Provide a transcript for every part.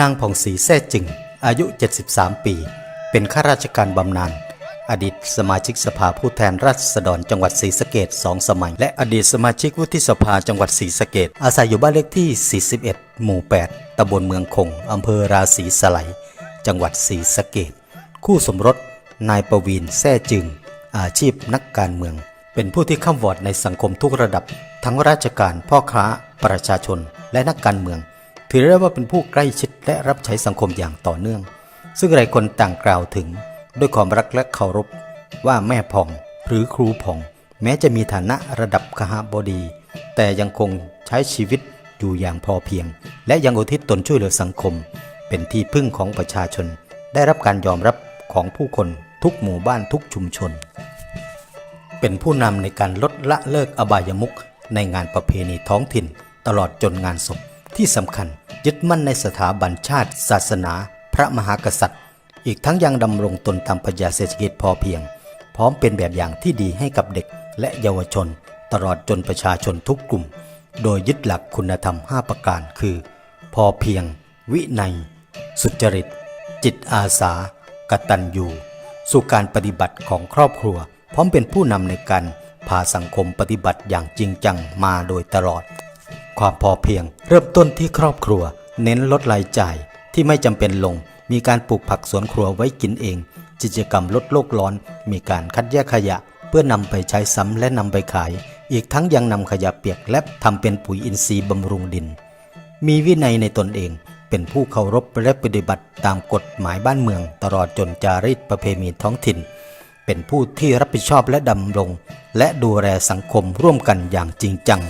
นางผ่องศรีแซ่จึง อายุ 73 ปี เป็นข้าราชการบำนาญ อดีตสมาชิกสภาผู้แทนราษฎรจังหวัดศรีสะเกดสองสมัย และอดีตสมาชิกวุฒิสภาจังหวัดศรีสะเกดอาศัยอยู่บ้านเลขที่ 41 หมู่ 8ตำบลเมืองคงอำเภอราศีสไลจังหวัดศรีสะเกดคู่สมรส นายประวีนแซ่จึง อาชีพนักการเมือง เป็นผู้ที่ข้ามวอร์ดในสังคมทุกระดับ ทั้งราชการพ่อค้า ประชาชน และนักการเมือง ถือได้ว่าเป็นผู้ใกล้ชิดและรับใช้สังคมอย่างต่อเนื่อง ซึ่งหลายคนต่างกล่าวถึง ด้วยความรักและเคารพ ว่าแม่ผ่องหรือครูผ่อง แม้จะมีฐานะระดับคหบดี แต่ยังคงใช้ชีวิตอยู่อย่างพอเพียง และยังอุทิศตนช่วยเหลือสังคม เป็นที่พึ่งของประชาชน ได้รับการยอมรับของผู้คนทุกหมู่บ้านทุกชุมชน เป็นผู้นำในการลดละเลิกอบายมุขในงานประเพณีท้องถิ่น ตลอดจนงานศพที่สำคัญ ยึดมั่นในสถาบันชาติ ศาสนา พระมหากษัตริย์ อีกทั้งยังดำรงตนตามปรัชญาเศรษฐกิจพอเพียง พร้อมเป็นแบบอย่างที่ดีให้กับเด็กและเยาวชน ตลอดจนประชาชนทุกกลุ่ม โดยยึดหลักคุณธรรม 5 ประการคือ พอเพียง วินัย สุจริต จิตอาสา กตัญญูสู่การปฏิบัติของครอบครัว พร้อมเป็นผู้นำในการพาสังคมปฏิบัติอย่างจริงจังมาโดยตลอด ความพอเพียง เริ่มต้นที่ครอบครัว เน้นลดรายจ่ายที่ไม่จำเป็นลง มีการปลูกผักสวนครัวไว้กินเอง กิจกรรมลดโลกร้อน มีการคัดแยกขยะ เพื่อนำไปใช้ซ้ำและนำไปขาย อีกทั้งยังนำขยะเปียกและทำเป็นปุ๋ยอินทรีย์บำรุงดิน มีวินัยในตนเองเป็นผู้เคารพและปฏิบัติตามกฎหมายบ้านเมือง ตลอดจนจารีตประเพณีท้องถิ่น เป็นผู้ที่รับผิดชอบและดำรง และดูแลสังคมร่วมกันอย่างจริงจัง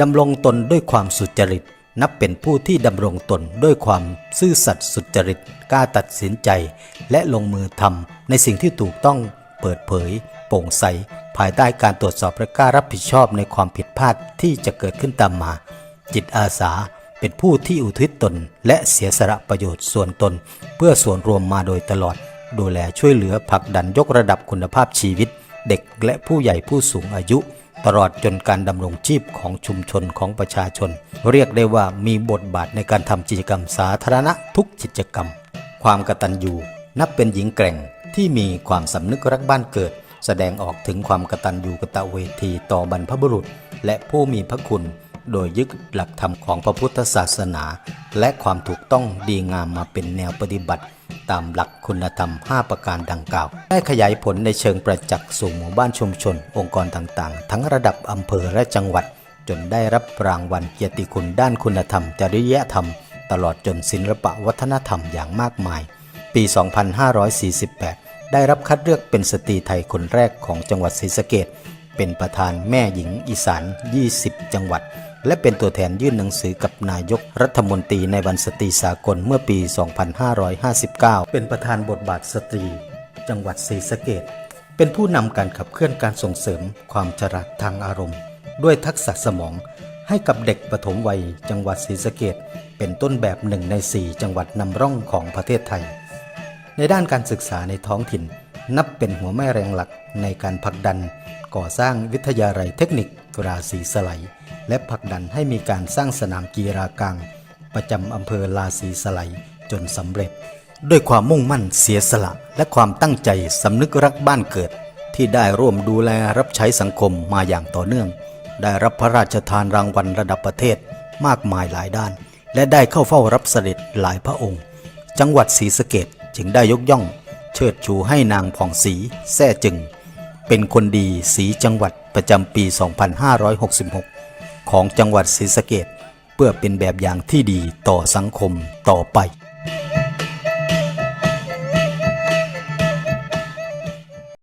ดำรงตนด้วยความสุจริต นับเป็นผู้ที่ดำรงตนด้วยความซื่อสัตย์สุจริตกล้าตัดสินใจ และลงมือทำในสิ่งที่ถูกต้องเปิดเผย โปร่งใส ภายใต้การตรวจสอบและกล้ารับผิดชอบในความผิดพลาดที่จะเกิดขึ้นตามมา จิตอาสาเป็นผู้ที่อุทิศตน และเสียสละประโยชน์ส่วนตน เพื่อส่วนรวมมาโดยตลอด ดูแลช่วยเหลือผลักดันยกระดับคุณภาพชีวิต เด็กและผู้ใหญ่ผู้สูงอายุ ตลอดจนการดำรงชีพของชุมชนของประชาชน เรียกได้ว่ามีบทบาทในการทำกิจกรรมสาธารณะทุกกิจกรรม ความกตัญญูนับเป็นหญิงแกร่งที่มีความสำนึกรักบ้านเกิด แสดงออกถึงความกตัญญูกตเวทีต่อบรรพบุรุษ และผู้มีพระคุณ โดยยึดหลักธรรมของพระพุทธศาสนา และความถูกต้องดีงามมาเป็นแนวปฏิบัติ ตามหลักคุณธรรม 5 ประการดังกล่าว ได้ขยายผลในเชิงประจักษ์สู่หมู่บ้านชุมชน องค์กรต่างๆ ทั้งระดับอำเภอและจังหวัด จนได้รับรางวัลเกียรติคุณด้านคุณธรรม จริยธรรม ตลอดจนศิลปะวัฒนธรรมอย่างมากมาย ปี 2548 ได้รับคัดเลือกเป็นสตรีไทยคนแรกของจังหวัดศรีสะเกษเป็นประธานแม่หญิงอีสาน 20 จังหวัด และเป็นตัวแทนยื่นหนังสือกับนายกรัฐมนตรีในวันสตรีสากลเมื่อปี 2559 เป็นประธานบทบาทสตรี จังหวัดศรีสะเกษเป็นผู้นำการขับเคลื่อนการส่งเสริมความฉลาดทางอารมณ์ ด้วยทักษะสมองให้กับเด็กปฐมวัยจังหวัดศรีสะเกษเป็นต้นแบบหนึ่งใน 4 จังหวัดนำร่องของประเทศไทย ในด้านการศึกษาในท้องถิ่น นับเป็นหัวแม่แรงหลักในการผลักดัน ก่อสร้างวิทยาลัยเทคนิคราศีสไล และผลักดันให้มีการสร้างสนามกีฬากลาง ประจำอำเภอลาศีสไลจนสำเร็จ ด้วยความมุ่งมั่นเสียสละ และความตั้งใจสำนึกรักบ้านเกิด ที่ได้ร่วมดูแลรับใช้สังคมมาอย่างต่อเนื่อง ได้รับพระราชทานรางวัลระดับประเทศมากมายหลายด้าน และได้เข้าเฝ้ารับเสด็จหลายพระองค์ จังหวัดศรีสะเกดจึงได้ยกย่อง เชิดชูให้นางผ่องศรีแซ่จึง เป็นคนดีสีจังหวัดประจำปี 2566 ของจังหวัดศรีสะเกดเพื่อเป็นแบบอย่างที่ดีต่อสังคมต่อไป